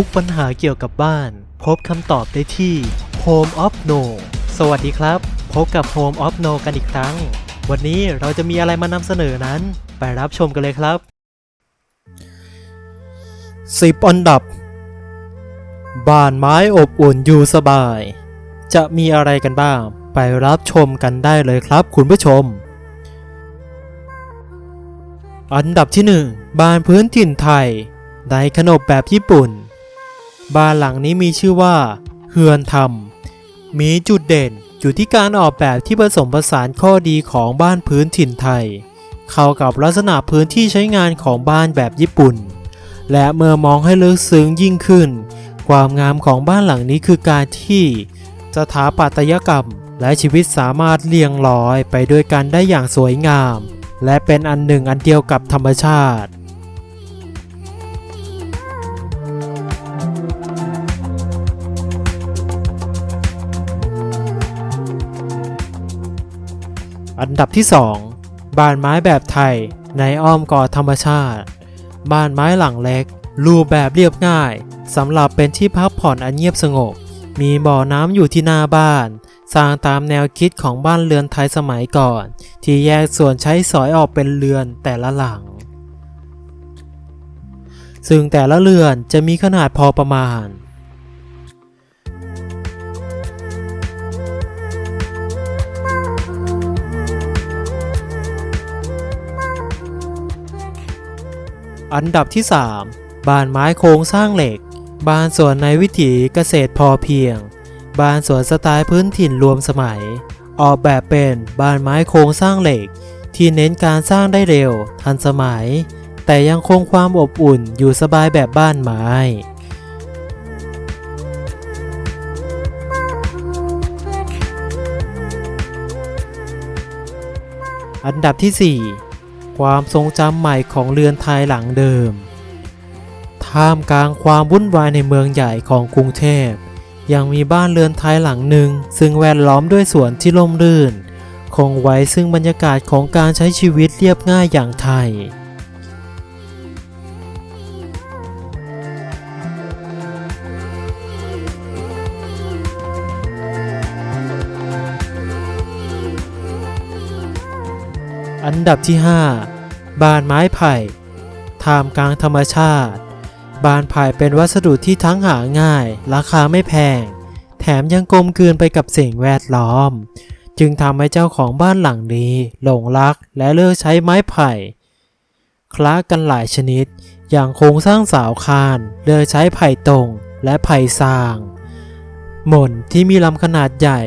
ทุกปัญหาเกี่ยวกับบ้าน พบคำตอบได้ที่ Home of No สวัสดีครับ พบกับ Home of No กันอีกครั้ง วันนี้เราจะมีอะไรมานำเสนอนั้น ไปรับชมกันเลยครับ 10 อันดับ บ้านไม้อบอุ่นอยู่สบาย จะมีอะไรกันบ้าง ไปรับชมกันได้เลยครับ คุณผู้ชม อันดับที่ 1 บ้านพื้นถิ่นไทยในขนบแบบญี่ปุ่น บ้านหลังนี้มีชื่อว่า เฮือนธรรม มีจุดเด่นอยู่ที่การออกแบบที่ผสมผสานข้อดีของบ้านพื้นถิ่นไทย เข้ากับลักษณะพื้นที่ใช้งานของบ้านแบบญี่ปุ่น และเมื่อมองให้ลึกซึ้งยิ่งขึ้น ความงามของบ้านหลังนี้คือการที่สถาปัตยกรรมและชีวิตสามารถเรียงร้อยไปด้วยกันได้อย่างสวยงาม และเป็นอันหนึ่งอันเดียวกับธรรมชาติ อันดับที่ 2 บ้านไม้แบบไทย ในอ้อมกอดธรรมชาติ บ้านไม้หลังเล็ก รูปแบบเรียบง่ายสำหรับเป็นที่พักผ่อนอันเงียบสงบ มีบ่อน้ำอยู่ที่หน้าบ้าน สร้างตามแนวคิดของบ้านเรือนไทยสมัยก่อน ที่แยกส่วนใช้สอยออกเป็นเรือนแต่ละหลัง ซึ่งแต่ละเรือนจะมีขนาดพอประมาณ อันดับที่ 3 บ้านไม้โครงสร้างเหล็ก บ้านสวนในวิถีเกษตรพอเพียง บ้านสวนสไตล์พื้นถิ่นรวมสมัย ออกแบบเป็นบ้านไม้โครงสร้างเหล็ก ที่เน้นการสร้างได้เร็ว ทันสมัย แต่ยังคงความอบอุ่นอยู่สบายแบบบ้านไม้อันดับที่ 4 ความทรงจำใหม่ของเรือนไทยหลังเดิม ท่ามกลางความวุ่นวายในเมืองใหญ่ของกรุงเทพ ยังมีบ้านเรือนไทยหลังหนึ่ง ซึ่งแวดล้อมด้วยสวนที่ร่มรื่น คงไว้ซึ่งบรรยากาศของการใช้ชีวิตเรียบง่ายอย่างไทย อันดับที่ 5บ้านไม้ไผ่ท่ามกลางธรรมชาติบ้านไผ่เป็นวัสดุที่ทั้งหาง่าย ราคาไม่แพง แถมยังกลมกลืนไปกับสิ่งแวดล้อม จึงทำให้เจ้าของบ้านหลังนี้หลงรักและเลือกใช้ไม้ไผ่คล้ากันหลายชนิด อย่างโครงสร้างสาวคานเลือกใช้ไผ่ตรงและไผ่ซาง หม่นที่มีลำขนาดใหญ่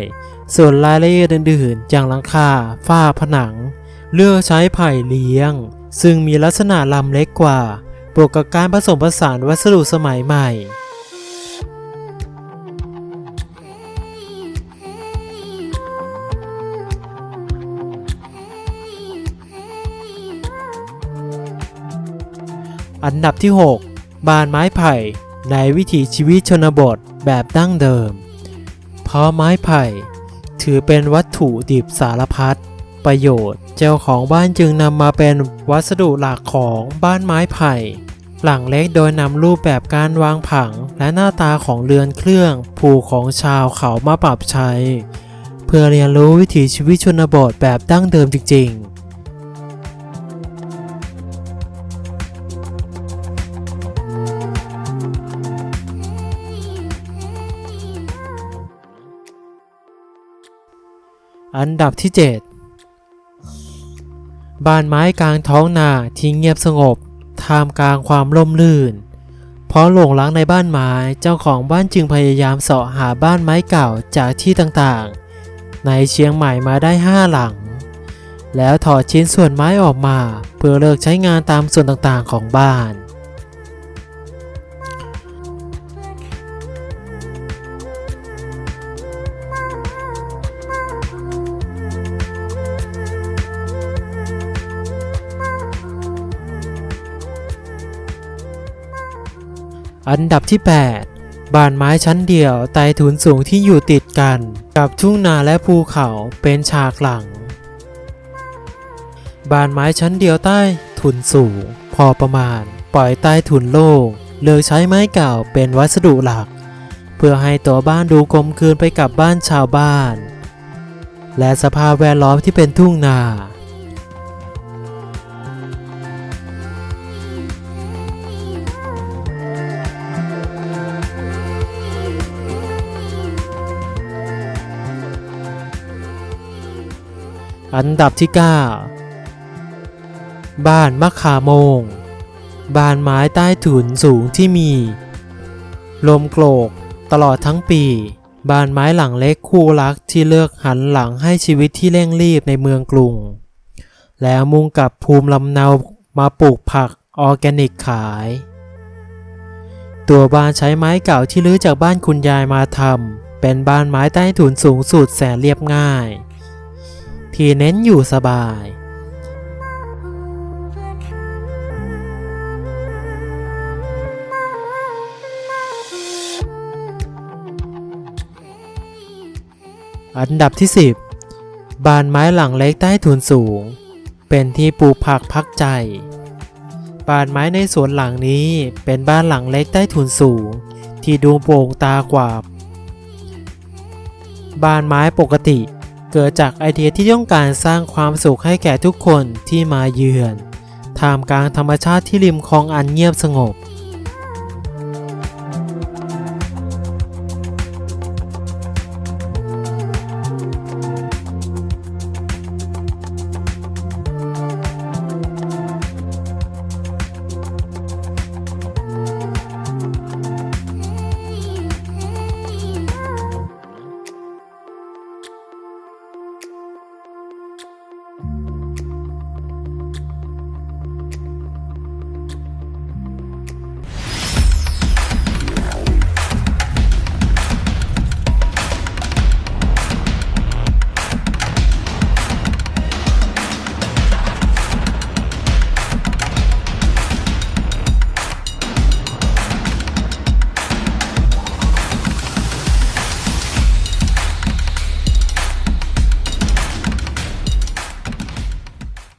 ส่วนรายละเอียดอื่นๆ อย่างหลังคาฝ้าผนัง เลือกใช้ไผ่เลี้ยง ซึ่งมีลักษณะลำเล็กกว่า บวกกับการผสมผสานวัสดุสมัยใหม่ อันดับที่ 6บ้านไม้ไผ่ ในวิถีชีวิตชนบทแบบดั้งเดิม เพราะไม้ไผ่ ถือเป็นวัตถุดิบสารพัด ประโยชน์ เจ้าของบ้านจึงนำมาเป็นวัสดุหลักของบ้านไม้ไผ่ หลังเล็กโดยนำรูปแบบการวางผังและหน้าตาของเรือนเครื่องผูกของชาวเขามาปรับใช้ เพื่อเรียนรู้วิถีชีวิตชนบทแบบดั้งเดิมจริง ๆอันดับที่ 7 บ้านไม้กลางท้องนาที่เงียบสงบท่ามกลางความร่มรื่น เพราะหลงรักในบ้านไม้เจ้าของบ้านจึงพยายามเสาะหาบ้านไม้เก่าจากที่ต่างๆ ในเชียงใหม่มาได้ห้าหลัง แล้วถอดชิ้นส่วนไม้ออกมา เพื่อเลิกใช้งานตามส่วนต่างๆของบ้าน อันดับที่ 8 บ้านไม้ชั้นเดียวไต่ถุนสูงที่อยู่ติดกัน กับทุ่งนาและภูเขาเป็นฉากหลัง บ้านไม้ชั้นเดียวใต้ถุนสูง พอประมาณ ปล่อยใต้ถุนโล่งเลือกใช้ไม้เก่าเป็นวัสดุหลัก เพื่อให้ตัวบ้านดูกลมกลืนไปกับบ้านชาวบ้าน และสภาพแวดล้อมที่เป็นทุ่งนา อันดับที่ 9 บ้านมะขามง บ้านไม้ใต้ถุนสูงที่มี ลมโกรกตลอดทั้งปี บ้านไม้หลังเล็กคู่รักที่เลือกหันหลังให้ชีวิตที่เร่งรีบในเมืองกรุง แล้วมุ่งกลับภูมิลำเนามาปลูกผักออร์แกนิกขาย ตัวบ้านใช้ไม้เก่าที่ลื้อจากบ้านคุณยายมาทำเป็นบ้านไม้ใต้ถุนสูงสุดแสนเรียบง่าย ที่เน้นอยู่สบายอันดับที่ 10บ้านไม้หลังเล็กใต้ถุนสูง เป็นที่ปลูกผักพักใจบ้านไม้ในสวนหลังนี้เป็นบ้านหลังเล็กใต้ถุนสูง ที่ดูโปร่งตากว่าบ้านไม้ปกติ เกิดจากไอเดียที่ต้องการสร้างความสุขให้แก่ทุกคนที่มาเยือนท่ามกลางธรรมชาติที่ริมคลองอันเงียบสงบ